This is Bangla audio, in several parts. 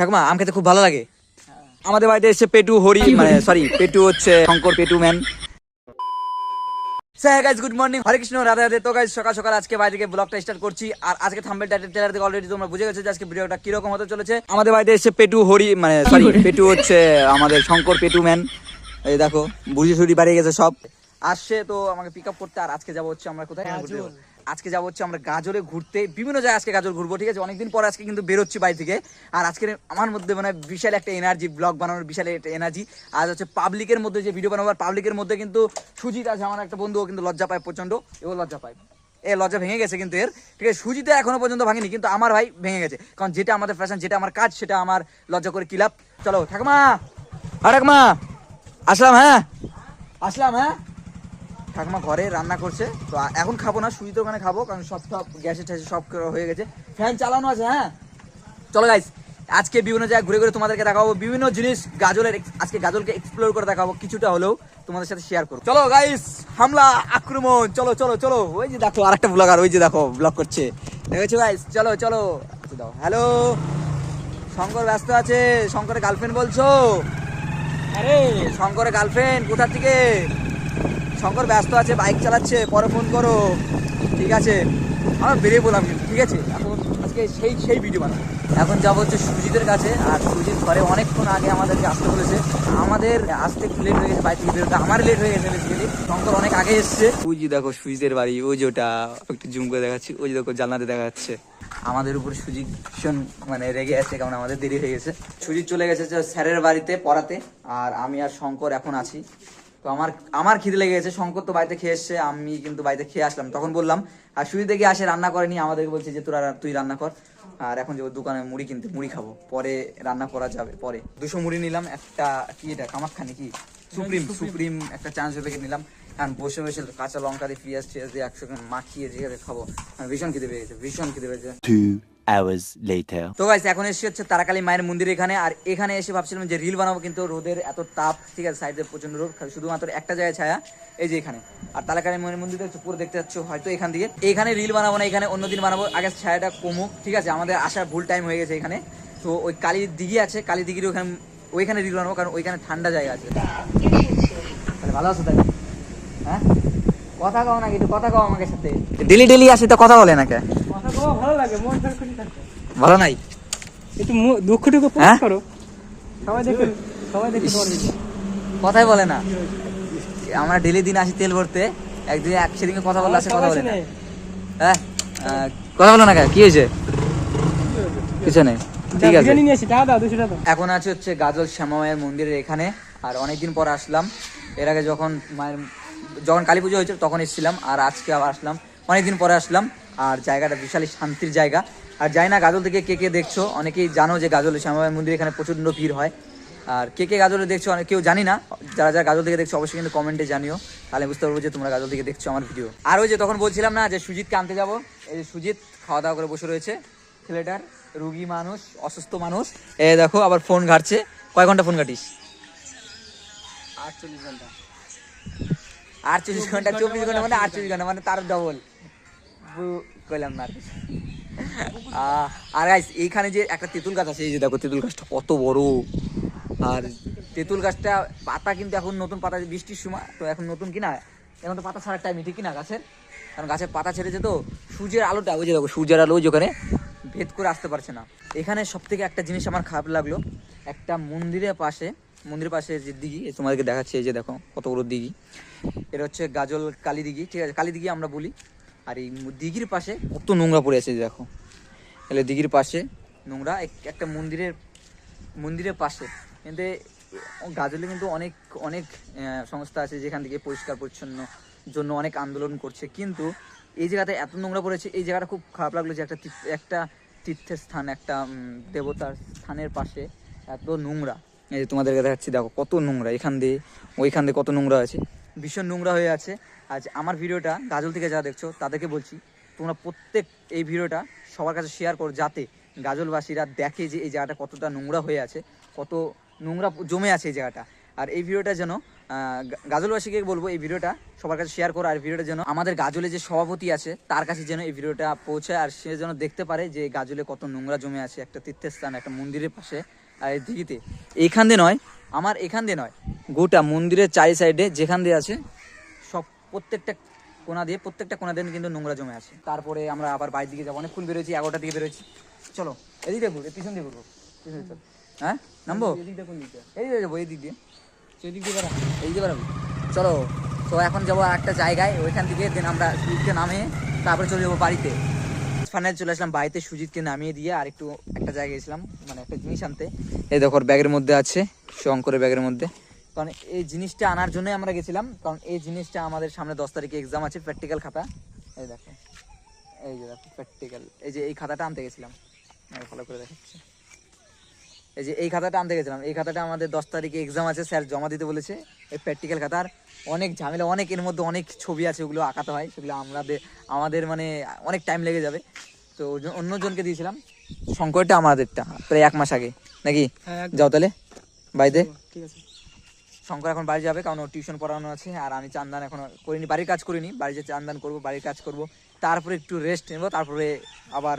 ঠাকুমা আম খেতে খুব ভালো লাগে। আমাদের বাড়িতে এসে পেটু হরি মানে সরি পেটু হচ্ছে Shankar পেটু man guys good morning Hare Krishna Radha Radhe. তো গাইজ সকাল সকাল আজকে বাড়ি থেকে ব্লগটা স্টার্ট করছি। আর আজকে থাম্বেল টাইটেল ট্রেলার থেকে অলরেডি তোমরা বুঝে গেছো যে আজকে ভিডিওটা কীরকম হতে চলেছে। আমাদের বাড়িতে এসে পেটু হরি মানে সরি পেটু হচ্ছে আমাদের শঙ্কর পেটু ম্যান এই দেখো বুঝি সুড়ি বাড়িয়ে গেছে সব। আসছে তো আমাকে পিক আপ করতে আর আজকে যাব হচ্ছে আমরা কোথায়? ঘুরতে যাব? আজকে যাব হচ্ছে আমরা গাজরে ঘুরতে। বিভিন্ন জায়গায় আজকে গাজর ঘুরবো, ঠিক আছে? অনেকদিন পর আজকে কিন্তু বেরোচ্ছি বাড়ি থেকে। আর আজকে আমার মধ্যে মানে বিশাল একটা এনার্জি ব্লগ বানানোর বিশাল একটা এনার্জি আজ হচ্ছে পাবলিকের মধ্যে যে ভিডিও বানাবো, আর পাবলিকের মধ্যে কিন্তু সুজিত আছে, আমার একটা বন্ধু, ও কিন্তু লজ্জা পায় প্রচণ্ড এও লজ্জা পায়। এ লজ্জা ভেঙে গেছে কিন্তু এর। ঠিক আছে সুজিতে এখনও পর্যন্ত ভাঙেনি, কিন্তু আমার ভাই ভেঙে গেছে। কারণ যেটা আমাদের ফ্যাশন যেটা আমার কাজ, সেটা আমার লজ্জা করে কিলাপ। চলো, ঠাকুমা! আর ঠাকুমা! আসলাম হ্যাঁ? আসলাম হ্যাঁ? ঠাকুমা ঘরে রান্না করছে। তো এখন খাব না সুজিত ওখানে খাব কারণ সব সব গ্যাসে ট্যাসে সব হয়ে গেছে। ফ্যান চালানো আছে হ্যাঁ? চলো গাইস আজকে বিভিন্ন জায়গায় ঘুরে ঘুরে তোমাদেরকে দেখাবো বিভিন্ন জিনিস গাজলের আজকে গাজলকে এক্সপ্লোর করে দেখাবো কিছুটা হলেও তোমাদের সাথে শেয়ার করব। চলো গাইস হামলা আক্রমণ চলো চলো চলো। ওই যে দেখো আরেকটা ব্লগার ওই যে দেখো ব্লগ করছে। দেখেছ গাইস চলো চলো। দাও। হ্যালো শঙ্কর ব্যস্ত আছে শঙ্করের গার্লফ্রেন্ড বলছো? আরে। শঙ্করের গার্লফ্রেন্ড কোথা থেকে? শঙ্কর ব্যস্ত আছে বাইক চালাচ্ছে পরে ফোন করো। ঠিক আছে? আমরা বেরিয়ে বললাম কিন্তু ঠিক আছে? এখন আজকে সেই সেই ভিডিও বানাবো। এখন যাব হচ্ছে সুজিতের কাছে আর সুজিত ঘরে অনেকক্ষণ আগে আমাদেরকে আসতে বলেছে। আমাদের আসতে একটু লেট হয়ে গেছে বাইক থেকে বেরোতে আমার লেট হয়ে গেছে বেসিক্যালি শঙ্কর অনেক আগে এসছে। ওই যে দেখো সুজিতের বাড়ি ওই যে ওটা একটু জুম করে দেখাচ্ছি ওই যে দেখো জানলাতে দেখা যাচ্ছে। আমাদের উপর সুজিত ভীষণ মানে রেগে আছে কারণ আমাদের দেরি হয়ে গেছে। সুজিত চলে গেছে স্যারের বাড়িতে পড়াতে আর আমি আর শঙ্কর এখন আছি। তো আমার আমার খিদে লেগে গেছে শঙ্কর তো বাড়িতে খেয়ে এসছে আমি কিন্তু বাড়িতে খেয়ে আসলাম। তখন বললাম আর সুজি থেকে আসে রান্না করেনি আমাদেরকে বলছে যে তোরা তুই রান্না কর আর এখন যাব দোকানে মুড়ি কিনতে মুড়ি খাব পরে রান্না করা যাবে পরে। দুশো মুড়ি নিলাম একটা কি এটা কামাখ্যা নাকি? Supreme supreme. একটা চান্স প্যাকেট নিলাম কারণ বসে বসে কাঁচা লঙ্কা দিয়ে পেঁয়াজ টিয়াজ দিয়ে একশো মাখিয়ে যেভাবে খাব ভীষণ খিদে পেয়ে গেছে ভীষণ খিদে পেয়েছে hours later. তো গাইস এখন এসে হচ্ছে তারাকালী মায়ের মন্দির এখানে। আর এখানে এসে ভাবছিলাম যে রিল বানাবো, কিন্তু রোদের এত তাপ, ঠিক আছে সাইডে প্রচণ্ড রোদ শুধুমাত্র একটা জায়গায় ছায়া, এই যে এখানে। আর তারাকালী মায়ের মন্দির দেখছ পুরো দেখতে যাচ্ছ হয়তো এখান থেকে এখানে রিল বানাবো না, এখানে অন্যদিন বানাবো। আগে ছায়াটা কমুক, ঠিক আছে, আমাদের আসার ভুল টাইম হয়ে গেছে এখানে। তো ওই কালী দিঘি আছে, কালী দিঘির ওখানে, ওইখানে রিল বানাবো, কারণ ওইখানে ঠান্ডা জায়গা আছে। তাহলে ভালো আছো তাই হ্যাঁ? কথা কও না কিন্তু কথা কও আমাকে সাথে। ডেলি ডেলি আসি তো কথা বলে না ভালো লাগে মন খুশি থাকতে ভালো নাই? একটু দুঃখটুকু হ্যাঁ? প্রকাশ করো। সবাই দেখে সবাই দেখে কথাই বলে না। আমরা ডেলি দিন আসি তেল ভরতে। একদিন এক সেদিনকে কথা বললে আসে কথা বলে না। হ্যাঁ? কথা বলো না কে? কি হয়েছে? কিছু নেই। ঠিক আছে। এখন আছে হচ্ছে গাজল শ্যামা মায়ের মন্দিরের এখানে। আর অনেকদিন পর আসলাম। এর আগে যখন মায়ের যখন কালী পুজো হয়েছিল তখন এসেছিলাম। আর আজকে আবার আসলাম। অনেকদিন পরে আসলাম, আর জায়গাটা বিশালই শান্তির জায়গা। আর যাই না গাজল থেকে কে কে দেখছ, অনেকেই জানো যে গাজল শ্যামা মায়ের মন্দির এখানে প্রচণ্ড ভিড় হয়। আর কে কে গাজলে দেখছ, অনেক কেউ জানি না, যারা যারা গাজল থেকে দেখছ অবশ্যই কিন্তু কমেন্টে জানিও, তাহলে বুঝতে পারব যে তোমরা গাজল থেকে দেখছ আমার ভিডিও। আর ওই যে তখন বলছিলাম না যে সুজিতকে আনতে যাব, এই যে সুজিত খাওয়া দাওয়া করে বসে রয়েছে, ছেলেটার রুগী মানুষ, অসুস্থ মানুষ। এ দেখো, আবার ফোন ঘাটছে, কয় ঘণ্টা ফোন ঘাটিস? আটচল্লিশ ঘণ্টা। আটচল্লিশ ঘণ্টা চব্বিশ ঘণ্টা মানে আটচল্লিশ ঘণ্টা মানে তার ডবল কইলাম না আর গাইস এইখানে যে একটা তেঁতুল গাছ আছে এই যে দেখো তেঁতুল গাছটা কত বড়। আর তেঁতুল গাছটা পাতা কিন্তু এখন নতুন পাতা বৃষ্টির সময় তো এখন নতুন কিনা? এখন তো পাতা ছাড়ার টাইম ঠিক কিনা গাছের? কারণ গাছের পাতা ছেড়েছে তো সূর্যের আলোটা ওই যে দেখো সূর্যের আলো ওই যে ওখানে ভেদ করে আসতে পারছে না। এখানে সব থেকে একটা জিনিস আমার খারাপ লাগল একটা মন্দিরের পাশে মন্দিরের পাশে যে দিঘি তোমাদেরকে দেখাচ্ছে, এই যে দেখো কত বড় দিঘি। এটা হচ্ছে গাজল কালী দিঘি, ঠিক আছে? কালী দিঘি আমরা বলি। আর এই দিঘির পাশে কত নোংরা পড়ে আছে দেখো। তাহলে দিঘির পাশে নোংরা, এক- একটা মন্দিরের মন্দিরের পাশে। কিন্তু গাজলে কিন্তু অনেক অনেক সংস্থা আছে যেখান থেকে পরিষ্কার, পরিচ্ছন্ন জন্য অনেক আন্দোলন করছে। কিন্তু এই জায়গাতে এত নোংরা পড়েছে, এই জায়গাটা খুব খারাপ লাগল যে একটা একটা তীর্থের স্থান একটা দেবতার স্থানের পাশে এত নোংরা। এই যে তোমাদেরকে দেখাচ্ছি, দেখো কত নোংরা, এখান দিয়ে, ওইখান দিয়ে কত নোংরা আছে ভীষণ নোংরা হয়ে আছে। আজ আমার ভিডিওটা, গাজল থেকে যা দেখছ, তাদেরকে বলছি, তোমরা প্রত্যেক এই ভিডিওটা সবার কাছে শেয়ার করো, যাতে গাজলবাসীরা দেখে যে এই জায়গাটা কতটা নোংরা হয়ে আছে, কত নোংরা জমে আছে এই জায়গাটা। আর এই ভিডিওটা যেন গাজলবাসীকে বলব, এই ভিডিওটা সবার কাছে শেয়ার করো, আর ভিডিওটা যেন আমাদের গাজলে যে সভাপতি আছে, তার কাছে যেন এই ভিডিওটা পৌঁছায়, আর সে যেন দেখতে পারে যে গাজলে কত নোংরা জমে আছে, একটা তীর্থস্থান, একটা মন্দিরের পাশে। দিঘিতে এইখান দিয়ে নয় আমার এখান দিয়ে নয় গোটা মন্দিরের চারি সাইডে যেখান দিয়ে আছে সব প্রত্যেকটা কোনা দিয়ে প্রত্যেকটা কোনা দিয়ে কিন্তু নোংরা জমে আছে। তারপরে আমরা আবার বাইরের দিকে যাব অনেক ফুল বেরোয়েছি এগারোটার দিকে বেরোয়েছি। চলো এদিকে ঘুরবো পিছন দিয়ে ঘুরবো। পিছন চল। হ্যাঁ নামবো? এই দিকে যাব এই দিক দিয়ে। সেদিক দিয়ে বেড়া এই দিকে বেরোবো চলো তো এখন যাব একটা জায়গায় ওইখান থেকে দেন আমরা সুজিতকে নামে তারপরে চলে যাব বাড়িতে। ফাইনাল চলে আসলাম বাড়িতে সুজিতকে নামিয়ে দিয়ে আর একটু একটা জায়গায় গেছিলাম মানে একটা জিনিস আনতে। এই দেখো ব্যাগের মধ্যে আছে শঙ্করের ব্যাগের মধ্যে। কারণ এই জিনিসটা আনার জন্যই আমরা গেছিলাম, কারণ এই জিনিসটা আমাদের সামনে দশ তারিখে এক্সাম আছে প্র্যাকটিক্যাল খাতা। এই দেখো, এই যে দেখো প্র্যাকটিক্যাল এই যে এই খাতাটা আনতে গেছিলাম। ভালো করে দেখাচ্ছি। এই যে এই খাতাটা আনতে গেছিলাম। এই খাতাটা আমাদের দশ তারিখে এক্সাম আছে স্যার জমা দিতে বলেছে। এই প্র্যাকটিক্যাল খাতার অনেক ঝামেলা অনেক এর মধ্যে অনেক ছবি আছে ওগুলো আঁকাতে হয়। সেগুলো আমাদের আমাদের মানে অনেক টাইম লেগে যাবে। তো অন্য- অন্যজনকে দিয়েছিলাম। শঙ্করটা আমাদেরটা প্রায় এক মাস আগে। নাকি? হ্যাঁ যাও তাহলে। বাড়িতে ঠিক আছে। শঙ্কর এখন বাড়ি যাবে কারণ ওর টিউশন পড়ানো আছে আর আমি চান্দান এখন করিনি বাড়ির কাজ করিনি। বাড়িতে চান্দান করব বাড়ির কাজ করব। তারপরে একটু রেস্ট নেব তারপরে আবার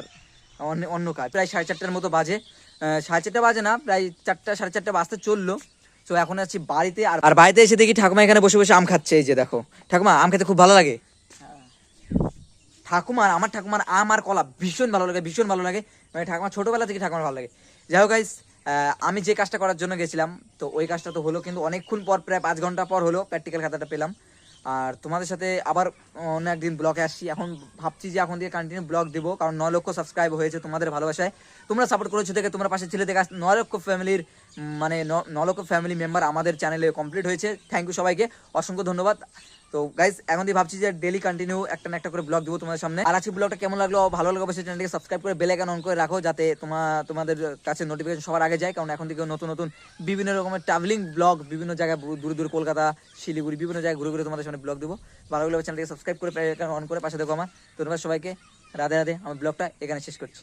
অন্য অন্য কাজ। প্রায় সাড়ে চারটার মতো বাজে। সাড়ে চারটে বাজে না প্রায় চারটা সাড়ে চারটে বাজতে চলল। তো এখন আছি বাড়িতে আর আর বাড়িতে এসে দেখি ঠাকুমা এখানে বসে বসে আম খাচ্ছে এই যে দেখো। ঠাকুমা আম খেতে খুব ভালো লাগে? ঠাকুমার আমার ঠাকুমার আম আর কলা ভীষণ ভালো লাগে ভীষণ ভালো লাগে। মানে ঠাকুমা ছোটবেলা থেকে ঠাকুমার ভালো লাগে। যাই হোক গাইস আমি যে কাজটা করার জন্য গেছিলাম তো ওই কাজটা তো হলো কিন্তু অনেকক্ষণ পর প্রায় পাঁচ ঘণ্টা পর হলো প্র্যাকটিক্যাল খাতাটা পেলাম। আর তোমাদের সাথে আবার অন্য একদিন ব্লগে আসছি। এখন ভাবছি যে এখন দিয়ে কন্টিনিউ ব্লগ দেবো, কারণ ন লক্ষ সাবস্ক্রাইব হয়েছে তোমাদের ভালোবাসায়। তোমরা সাপোর্ট করেছ দেখে তোমরা পাশে ছেলে দেখে ন লক্ষ ফ্যামিলির মানে ন লক্ষ ফ্যামিলি মেম্বার আমাদের চ্যানেলে কমপ্লিট হয়েছে। থ্যাংক ইউ সবাইকে। অসংখ্য ধন্যবাদ। তো গাইজ এখন দিয়ে ভাবছি যে ডেলি কন্টিনিউ একটা না একটা করে ব্লগ দেবো তোমাদের সামনে। আর আজকে ব্লগটা কেমন লাগল, ভালো লাগল অবশ্যই চ্যানেলকে সাবস্ক্রাইব করে বেল আইকন অন করে রাখো, যাতে তোমার তোমাদের কাছে নোটিফিকেশন সবার আগে যায়, কারণ এখন থেকে নতুন নতুন বিভিন্ন রকমের ট্রাভেলিং ব্লগ বিভিন্ন জায়গায় দূর দূর কলকাতা, শিলিগুড়ি, বিভিন্ন জায়গায় ঘুরে ঘুরে তোমাদের সামনে ব্লগ দেবো। ভালো লাগলে চ্যানেলকে সাবস্ক্রাইব করে অন করে পাশে দেখো আমার। ধন্যবাদ সবাইকে। রাধে রাধে, আমার ব্লগটা এখানে শেষ করছি।